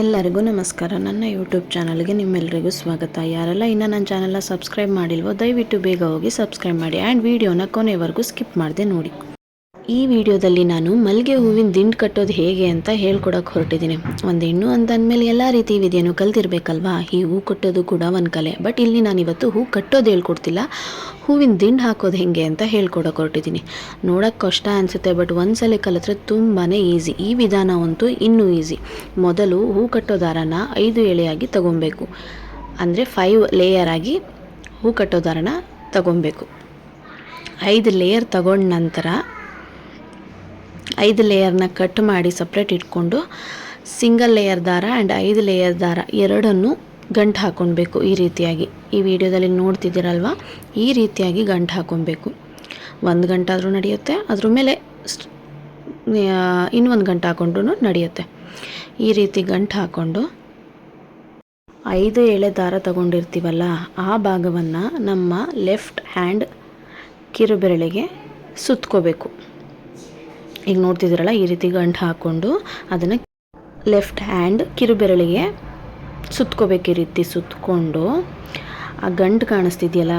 ಎಲ್ಲರಿಗೂ ನಮಸ್ಕಾರ. ನನ್ನ ಯೂಟ್ಯೂಬ್ ಚಾನಲ್ಗೆ ನಿಮ್ಮೆಲ್ಲರಿಗೂ ಸ್ವಾಗತ. ಯಾರೆಲ್ಲ ಇನ್ನೂ ನನ್ನ ಚಾನಲ್ನ ಸಬ್ಸ್ಕ್ರೈಬ್ ಮಾಡಿಲ್ವೋ, ದಯವಿಟ್ಟು ಬೇಗ ಹೋಗಿ ಸಬ್ಸ್ಕ್ರೈಬ್ ಮಾಡಿ. ಆ್ಯಂಡ್ ವಿಡಿಯೋನ ಕೊನೆವರೆಗೂ ಸ್ಕಿಪ್ ಮಾಡದೆ ನೋಡಿ. ಈ ವಿಡಿಯೋದಲ್ಲಿ ನಾನು ಮಲ್ಲಿಗೆ ಹೂವಿನ ದಿಂಡು ಕಟ್ಟೋದು ಹೇಗೆ ಅಂತ ಹೇಳ್ಕೊಡಕ್ಕೆ ಹೊರಟಿದ್ದೀನಿ. ಒಂದು ಹೆಣ್ಣು ಅಂತಂದಮೇಲೆ ಎಲ್ಲ ರೀತಿ ವಿಧಿಯನ್ನು ಕಲ್ತಿರ್ಬೇಕಲ್ವಾ? ಈ ಹೂ ಕಟ್ಟೋದು ಕೂಡ ಒಂದು ಕಲೆ. ಬಟ್ ಇಲ್ಲಿ ನಾನು ಇವತ್ತು ಹೂ ಕಟ್ಟೋದು ಹೇಳ್ಕೊಡ್ತಿಲ್ಲ. ಹೂವಿನ ದಿಂಡು ಹಾಕೋದು ಹೇಗೆ ಅಂತ ಹೇಳ್ಕೊಡಕ್ಕೆ ಹೊರಟಿದ್ದೀನಿ. ನೋಡೋಕ್ಕೆ ಕಷ್ಟ ಅನಿಸುತ್ತೆ ಬಟ್ ಒಂದ್ಸಲ ಕಲಿತ್ರೆ ತುಂಬಾ ಈಸಿ ಈ ವಿಧಾನ ಅಂತೂ ಇನ್ನೂ ಈಸಿ ಮೊದಲು ಹೂ ಕಟ್ಟೋ ದಾರನ ಐದು ಎಳೆಯಾಗಿ ತಗೊಬೇಕು. ಅಂದರೆ ಫೈವ್ ಲೇಯರ್ ಆಗಿ ಹೂ ಕಟ್ಟೋ ದಾರನ ತಗೊಬೇಕು. ಐದು ಲೇಯರ್ ತಗೊಂಡ ನಂತರ ಐದು ಲೇಯರ್ನ ಕಟ್ ಮಾಡಿ ಸಪ್ರೇಟ್ ಇಟ್ಕೊಂಡು ಸಿಂಗಲ್ ಲೇಯರ್ ದಾರ ಆ್ಯಂಡ್ ಐದು ಲೇಯರ್ ದಾರ ಎರಡನ್ನು ಗಂಟು ಹಾಕ್ಕೊಳ್ಬೇಕು ಈ ರೀತಿಯಾಗಿ. ಈ ವಿಡಿಯೋದಲ್ಲಿ ನೋಡ್ತಿದ್ದೀರಲ್ವ? ಈ ರೀತಿಯಾಗಿ ಗಂಟು ಹಾಕ್ಕೊಬೇಕು ಒಂದು ಗಂಟಾದರೂ ನಡೆಯುತ್ತೆ, ಅದ್ರ ಮೇಲೆ ಇನ್ನೊಂದು ಗಂಟೆ ಹಾಕೊಂಡ್ರೂ ನಡೆಯುತ್ತೆ. ಈ ರೀತಿ ಗಂಟು ಹಾಕ್ಕೊಂಡು ಐದು ಎಳೆ ದಾರ ತಗೊಂಡಿರ್ತೀವಲ್ಲ, ಆ ಭಾಗವನ್ನು ನಮ್ಮ ಲೆಫ್ಟ್ ಹ್ಯಾಂಡ್ ಕಿರುಬೆರಳಿಗೆ ಸುತ್ಕೋಬೇಕು. ಈಗ ನೋಡ್ತಿದ್ದೀರಲ್ಲ, ಈ ರೀತಿ ಗಂಟು ಹಾಕ್ಕೊಂಡು ಅದನ್ನು ಲೆಫ್ಟ್ ಹ್ಯಾಂಡ್ ಕಿರುಬೆರಳಿಗೆ ಸುತ್ಕೋಬೇಕು ಈ ರೀತಿ ಸುತ್ತಕೊಂಡು ಆ ಗಂಟು ಕಾಣಿಸ್ತಿದೆಯಲ್ಲ,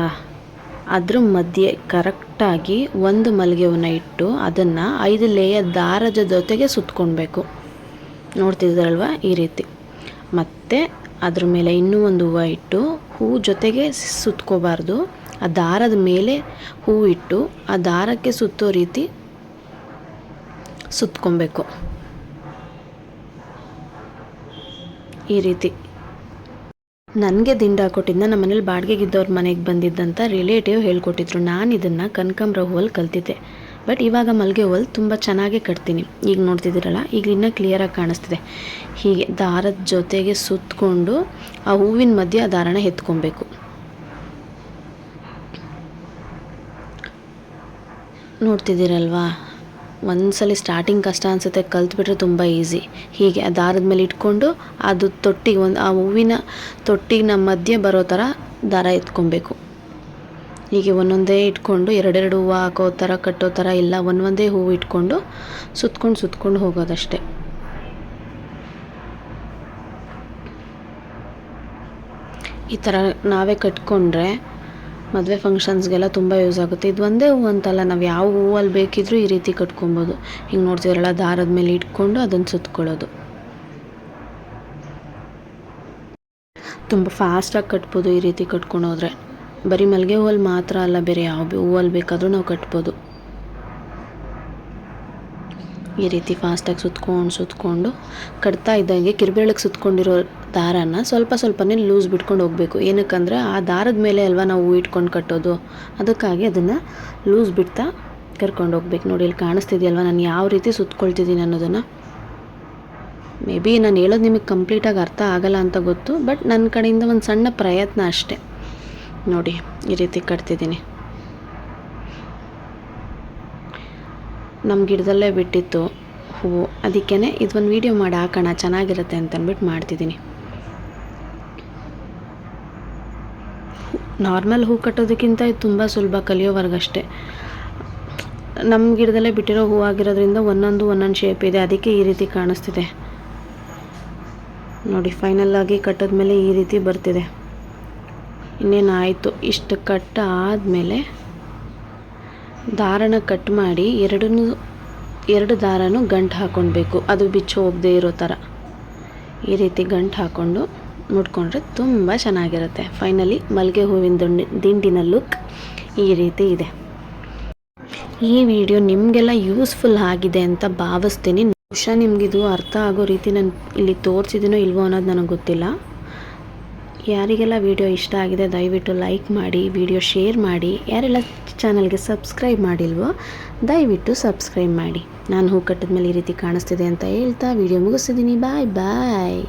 ಅದ್ರ ಮಧ್ಯೆ ಕರೆಕ್ಟಾಗಿ ಒಂದು ಮಲ್ಲಿಗೆವನ್ನು ಇಟ್ಟು ಅದನ್ನು ಐದು ಲೇಯ ದಾರದ ಜೊತೆಗೆ ಸುತ್ಕೊಳ್ಬೇಕು. ನೋಡ್ತಿದ್ದೀರಲ್ವ, ಈ ರೀತಿ. ಮತ್ತು ಅದ್ರ ಮೇಲೆ ಇನ್ನೂ ಒಂದು ಹೂವು ಇಟ್ಟು ಹೂ ಜೊತೆಗೆ ಸುತ್ಕೋಬಾರ್ದು. ಆ ದಾರದ ಮೇಲೆ ಹೂ ಇಟ್ಟು ಆ ದಾರಕ್ಕೆ ಸುತ್ತೋ ರೀತಿ ಸುತ್ಕೊಬೇಕು. ಈ ರೀತಿ. ನನಗೆ ದಿಂಡ ಹಾಕೊಟ್ಟಿದ್ದ ನಮ್ಮ ಮನೇಲಿ ಬಾಡಿಗೆಗಿದ್ದವ್ರ ಮನೆಗೆ ಬಂದಿದ್ದಂಥ ರಿಲೇಟಿವ್ ಹೇಳ್ಕೊಟ್ಟಿದ್ರು. ನಾನು ಇದನ್ನು ಕನಕಾಂಬ್ರ ಹೂವಲ್ಲಿ ಕಲ್ತಿದ್ದೆ. ಬಟ್ ಇವಾಗ ಮಲ್ಲಿಗೆ ಹೂವಲ್ಲಿ ತುಂಬ ಚೆನ್ನಾಗಿ ಕಟ್ತೀನಿ. ಈಗ ನೋಡ್ತಿದ್ದೀರಲ್ಲ, ಈಗ ಇನ್ನೂ ಕ್ಲಿಯರಾಗಿ ಕಾಣಿಸ್ತಿದೆ. ಹೀಗೆ ದಾರದ ಜೊತೆಗೆ ಸುತ್ತಕೊಂಡು ಆ ಹೂವಿನ ಮಧ್ಯೆ ಆ ದಾರನ ಎತ್ಕೊಬೇಕು. ನೋಡ್ತಿದ್ದೀರಲ್ವಾ? ಒಂದ್ಸಲಿ ಸ್ಟಾರ್ಟಿಂಗ್ ಕಷ್ಟ ಅನಿಸುತ್ತೆ, ಕಲ್ತ್ಬಿಟ್ರೆ ತುಂಬ ಈಸಿ ಹೀಗೆ ಆ ದಾರದ ಮೇಲೆ ಇಟ್ಕೊಂಡು ಅದು ತೊಟ್ಟಿಗೆ ಒಂದು ಆ ಹೂವಿನ ತೊಟ್ಟಿಗೆ ನಮ್ಮ ಮಧ್ಯೆ ಬರೋ ಥರ ದಾರ ಎತ್ಕೊಬೇಕು. ಹೀಗೆ ಒಂದೊಂದೇ ಇಟ್ಕೊಂಡು, ಎರಡೆರಡು ಹೂವು ಹಾಕೋ ಥರ ಕಟ್ಟೋ ಥರ ಇಲ್ಲ, ಒಂದೊಂದೇ ಹೂವು ಇಟ್ಕೊಂಡು ಸುತ್ಕೊಂಡು ಸುತ್ಕೊಂಡು ಹೋಗೋದಷ್ಟೇ. ಈ ಥರ ನಾವೇ ಕಟ್ಕೊಂಡ್ರೆ ಮದುವೆ ಫಂಕ್ಷನ್ಸ್ಗೆಲ್ಲ ತುಂಬ ಯೂಸ್ ಆಗುತ್ತೆ. ಇದು ಒಂದೇ ಹೂವು ಅಂತಲ್ಲ, ನಾವು ಯಾವ ಹೂವಲ್ಲಿ ಬೇಕಿದ್ರೂ ಈ ರೀತಿ ಕಟ್ಕೊಬೋದು. ಹಿಂಗೆ ನೋಡ್ತೀವಲ್ಲ ದಾರದ ಮೇಲೆ ಇಟ್ಕೊಂಡು ಅದನ್ನು ಸುತ್ಕೊಳ್ಳೋದು. ತುಂಬ ಫಾಸ್ಟಾಗಿ ಕಟ್ಬೋದು ಈ ರೀತಿ ಕಟ್ಕೊಂಡು ಹೋದರೆ ಬರೀ ಮಲ್ಲಿಗೆ ಹೂವಲ್ಲಿ ಮಾತ್ರ ಅಲ್ಲ, ಬೇರೆ ಯಾವ ಹೂವಲ್ಲಿ ಬೇಕಾದರೂ ನಾವು ಕಟ್ಬೋದು. ಈ ರೀತಿ ಫಾಸ್ಟಾಗಿ ಸುತ್ಕೊಂಡು ಸುತ್ಕೊಂಡು ಕಟ್ತಾ ಇದ್ದಂಗೆ ಕಿರ್ಬೇಳಕ್ಕೆ ಸುತ್ಕೊಂಡಿರೋ ದಾರನ ಸ್ವಲ್ಪ ಸ್ವಲ್ಪನೇ ಲೂಸ್ ಬಿಟ್ಕೊಂಡು ಹೋಗಬೇಕು. ಏನಕ್ಕಂದರೆ ಆ ದಾರದ ಮೇಲೆ ಅಲ್ವಾ ನಾವು ಇಟ್ಕೊಂಡು ಕಟ್ಟೋದು? ಅದಕ್ಕಾಗಿ ಅದನ್ನು ಲೂಸ್ ಬಿಡ್ತಾ ಕರ್ಕೊಂಡು ಹೋಗ್ಬೇಕು. ನೋಡಿ, ಇಲ್ಲಿ ಕಾಣಿಸ್ತಿದೆಯಲ್ವ? ನಾನು ಯಾವ ರೀತಿ ಸುತ್ಕೊಳ್ತಿದ್ದೀನಿ ಅನ್ನೋದನ್ನು. ಮೇ ಬಿ ನಾನು ಹೇಳೋದು ನಿಮಗೆ ಕಂಪ್ಲೀಟಾಗಿ ಅರ್ಥ ಆಗಲ್ಲ ಅಂತ ಗೊತ್ತು ಬಟ್ ನನ್ನ ಕಡೆಯಿಂದ ಒಂದು ಸಣ್ಣ ಪ್ರಯತ್ನ ಅಷ್ಟೆ. ನೋಡಿ, ಈ ರೀತಿ ಕಟ್ತಿದ್ದೀನಿ. ನಮ್ಮ ಗಿಡದಲ್ಲೇ ಬಿಟ್ಟಿತ್ತು ಹೂವು. ಅದಕ್ಕೇ ಇದೊಂದು ವೀಡಿಯೋ ಮಾಡಿ ಹಾಕೋಣ. ಚೆನ್ನಾಗಿರುತ್ತೆ ಅಂತಂದ್ಬಿಟ್ಟು ಮಾಡ್ತಿದ್ದೀನಿ. ನಾರ್ಮಲ್ ಹೂ ಕಟ್ಟೋದಕ್ಕಿಂತ ಇದು ತುಂಬ ಸುಲಭ ಕಲಿಯೋವರೆಗಷ್ಟೇ. ನಮ್ಮ ಗಿಡದಲ್ಲೇ ಬಿಟ್ಟಿರೋ ಹೂ ಆಗಿರೋದ್ರಿಂದ ಒಂದೊಂದು ಒಂದೊಂದು ಶೇಪ್ ಇದೆ. ಅದಕ್ಕೆ ಈ ರೀತಿ ಕಾಣಿಸ್ತಿದೆ. ನೋಡಿ ಫೈನಲ್ ಆಗಿ ಕಟ್ಟೋದ್ಮೇಲೆ ಈ ರೀತಿ ಬರ್ತಿದೆ. ಇನ್ನೇನು ಆಯಿತು ಇಷ್ಟು ಕಟ್ ಆದಮೇಲೆ ದಾರನ ಕಟ್ ಮಾಡಿ ಎರಡನ್ನೂ, ಎರಡು ದಾರನೂ ಗಂಟು ಹಾಕ್ಕೊಳ್ಬೇಕು ಅದು ಬಿಚ್ಚು ಹೋಗದೆ ಇರೋ ಥರ. ಈ ರೀತಿ ಗಂಟು ಹಾಕ್ಕೊಂಡು ಮುಟ್ಕೊಂಡ್ರೆ ತುಂಬ ಚೆನ್ನಾಗಿರುತ್ತೆ. ಫೈನಲಿ ಮಲ್ಲಿಗೆ ಹೂವಿನ ದಂಡಿ, ದಿಂಡಿನ ಲುಕ್ ಈ ರೀತಿ ಇದೆ. ಈ ವಿಡಿಯೋ ನಿಮಗೆಲ್ಲ ಯೂಸ್ಫುಲ್ ಆಗಿದೆ ಅಂತ ಭಾವಿಸ್ತೀನಿ. ಬಹುಶಃ ನಿಮಗಿದು ಅರ್ಥ ಆಗೋ ರೀತಿ ನಾನು ಇಲ್ಲಿ ತೋರಿಸಿದ್ದೀನೋ ಇಲ್ವೋ ಅನ್ನೋದು ನನಗೆ ಗೊತ್ತಿಲ್ಲ. ಯಾರಿಗೆಲ್ಲ ವಿಡಿಯೋ ಇಷ್ಟ ಆಗಿದೆ, ದಯವಿಟ್ಟು ಲೈಕ್ ಮಾಡಿ ವಿಡಿಯೋ ಶೇರ್ ಮಾಡಿ. ಯಾರೆಲ್ಲ ಚಾನಲ್ಗೆ ಸಬ್ಸ್ಕ್ರೈಬ್ ಮಾಡಿಲ್ವೋ, ದಯವಿಟ್ಟು ಸಬ್ಸ್ಕ್ರೈಬ್ ಮಾಡಿ. ನಾನು ಹೂ ಕಟ್ಟಿದ್ಮೇಲೆ ಈ ರೀತಿ ಕಾಣಿಸ್ತಿದೆ ಅಂತ ಹೇಳ್ತಾ ವಿಡಿಯೋ ಮುಗಿಸ್ತಿದ್ದೀನಿ ಬಾಯ್ ಬಾಯ್